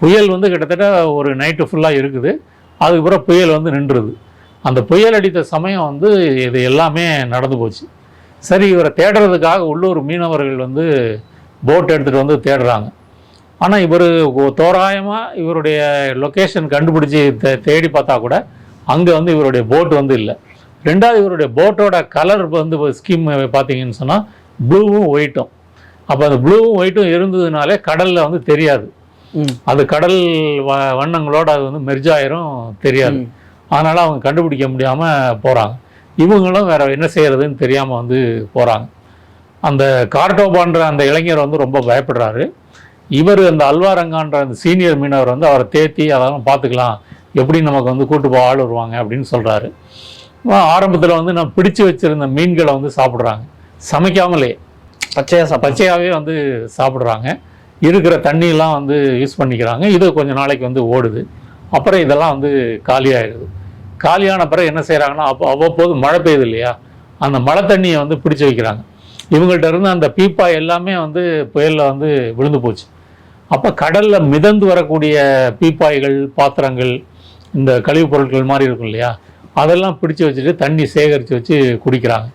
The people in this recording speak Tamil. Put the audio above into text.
புயல் வந்து கிட்டத்தட்ட ஒரு நைட்டு ஃபுல்லாக இருக்குது. அதுக்கப்புறம் புயல் வந்து நின்றுது. அந்த புயல் அடித்த சமயம் வந்து இது எல்லாமே நடந்து போச்சு. சரி இவரை தேடுறதுக்காக உள்ளூர் மீனவர்கள் வந்து போட் எடுத்துகிட்டு வந்து தேடுறாங்க. ஆனால் இவர் தோராயமாக இவருடைய லொக்கேஷன் கண்டுபிடிச்சி தே தேடி பார்த்தா கூட அங்கே வந்து இவருடைய போட் வந்து இல்லை. ரெண்டாவது இவருடைய போட்டோட கலர் வந்து ஸ்கீம் பார்த்தீங்கன்னு சொன்னால் ப்ளூவும் ஒயிட்டும் அப்போ அந்த ப்ளூவும் ஒயிட்டும் இருந்ததுனாலே கடலில் வந்து தெரியாது. அது கடல் வ வண்ணங்களோட அது வந்து மெர்ஜ் ஆயிரும் தெரியாது. அதனால் அவங்க கண்டுபிடிக்க முடியாமல் போகிறாங்க இவங்களும் வேற என்ன செய்யறதுன்னு தெரியாமல் வந்து போகிறாங்க அந்த கார்டோபான்ற அந்த இளைஞர் வந்து ரொம்ப பயப்படுறாரு. இவர் அந்த அல்வாரங்கான்ற அந்த சீனியர் மீனவர் வந்து அவரை தேத்தி அதெல்லாம் பார்த்துக்கலாம். எப்படி நமக்கு வந்து கூட்டு போக ஆள் வருவாங்க அப்படின்னு சொல்கிறாரு ஆரம்பத்தில் வந்து நான் பிடிச்சு வச்சிருந்த மீன்களை வந்து சாப்பிட்றாங்க. சமைக்காமலே. பச்சையா சாப்பாடு பச்சையாகவே வந்து சாப்பிட்றாங்க. இருக்கிற தண்ணியெலாம் வந்து யூஸ் பண்ணிக்கிறாங்க. இது கொஞ்சம் நாளைக்கு வந்து ஓடுது. அப்புறம் இதெல்லாம் வந்து காலியாகிடுது காலியான பிறகு என்ன செய்கிறாங்கன்னா அப்போ அவ்வப்போது மழை பெய்யுது இல்லையா? அந்த மழை தண்ணியை வந்து பிடிச்சி வைக்கிறாங்க. இவங்கள்ட்ட இருந்து அந்த பீப்பா எல்லாமே வந்து புயலில் வந்து விழுந்து போச்சு. அப்போ கடலில் மிதந்து வரக்கூடிய பீப்பாய்கள் பாத்திரங்கள் இந்த கழிவுப் பொருட்கள் மாதிரி இருக்கும் இல்லையா? அதெல்லாம் பிடிச்சி வச்சுட்டு தண்ணி சேகரித்து வச்சு குடிக்கிறாங்க.